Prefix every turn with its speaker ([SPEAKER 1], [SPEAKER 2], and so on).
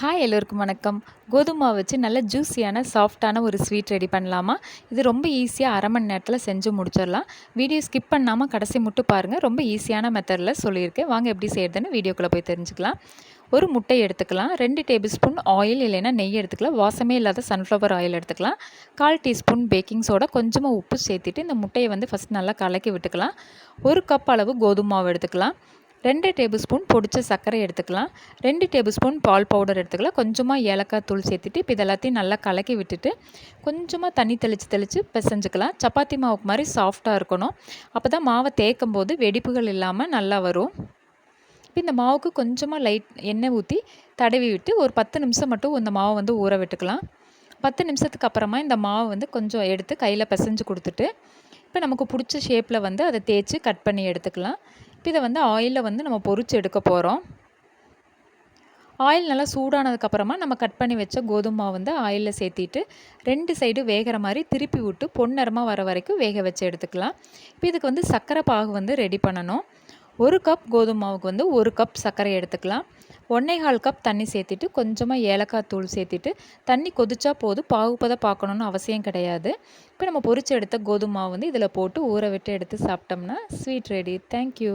[SPEAKER 1] Hi எல்லோருக்கும் வணக்கம். கோதுமை வச்சு நல்ல ஜூஸியான சாஃப்டான ஒரு ஸ்வீட் ரெடி பண்ணலாமா? இது ரொம்ப ஈஸியாக அரை மணி நேரத்தில் செஞ்சு முடிச்சிடலாம். வீடியோ ஸ்கிப் பண்ணாமல் கடைசி மட்டும் பாருங்கள் ரொம்ப ஈஸியான மெத்தடில் சொல்லியிருக்கேன். வாங்க எப்படி செய்கிறதுன்னு வீடியோக்குள்ளே போய் தெரிஞ்சுக்கலாம். ஒரு முட்டை எடுத்துக்கலாம். ரெண்டு டேபிள் ஸ்பூன் ஆயில் இல்லைன்னா நெய் எடுத்துக்கலாம். வாசமே இல்லாத சன்ஃப்ளவர் ஆயில் எடுத்துக்கலாம். கால் டீஸ்பூன் பேக்கிங் சோடா கொஞ்சமாக உப்பு சேர்த்துட்டு இந்த முட்டையை வந்து ஃபஸ்ட் நல்லா கலக்கி விட்டுக்கலாம். ஒரு கப் அளவு கோதுமாவை எடுத்துக்கலாம். ரெண்டு டேபிள் ஸ்பூன் பொடிச்ச சர்க்கரை எடுத்துக்கலாம். ரெண்டு டேபிள் ஸ்பூன் பால் பவுடர் எடுத்துக்கலாம். கொஞ்சமாக ஏலக்காய் தூள் சேர்த்துட்டு இப்போ இதெல்லாத்தையும் நல்லா கலக்கி விட்டுட்டு கொஞ்சமாக தண்ணி தெளித்து தெளித்து பிசைஞ்சுக்கலாம். சப்பாத்தி மாவுக்கு மாதிரி சாஃப்டாக இருக்கணும். அப்போ தான் மாவை தேய்க்கும் போது வெடிப்புகள் இல்லாமல் நல்லா வரும். இப்போ இந்த மாவுக்கு கொஞ்சமாக லைட் எண்ணெய் ஊற்றி தடவி விட்டு ஒரு பத்து நிமிஷம் மட்டும் இந்த மாவை வந்து ஊற விட்டுக்கலாம். பத்து நிமிஷத்துக்கு அப்புறமா இந்த மாவை வந்து கொஞ்சம் எடுத்து கையில் பிசைஞ்சு கொடுத்துட்டு இப்போ நமக்கு பிடிச்ச ஷேப்பில் வந்து அதை தேய்ச்சி கட் பண்ணி எடுத்துக்கலாம். இப்போ இதை வந்து ஆயிலில் வந்து நம்ம பொறிச்சு எடுக்க போகிறோம் ஆயில் நல்லா சூடானதுக்கப்புறமா நம்ம கட் பண்ணி வச்ச கோதுமை மாவு வந்து ஆயிலில் சேர்த்திட்டு ரெண்டு சைடு வேகிற மாதிரி திருப்பி விட்டு பொன்னரமாக வர வரைக்கும் வேக வச்சு எடுத்துக்கலாம். இப்போ இதுக்கு வந்து சர்க்கரை பாகு வந்து ரெடி பண்ணணும். ஒரு கப் கோதுமை மாவுக்கு வந்து ஒரு கப் சர்க்கரை எடுத்துக்கலாம். ஒன்றே கால் கப் தண்ணி சேர்த்துட்டு கொஞ்சமாக ஏலக்காய் தூள் சேர்த்திட்டு தண்ணி கொதிச்சா போதும். பாகுப்பதை பார்க்கணுன்னு அவசியம் கிடையாது. இப்போ நம்ம பொரிச்சு எடுத்த கோதுமை மாவு வந்து இதில் போட்டு ஊற விட்டு எடுத்து சாப்பிட்டோம்னா ஸ்வீட் ரெடி தேங்க்யூ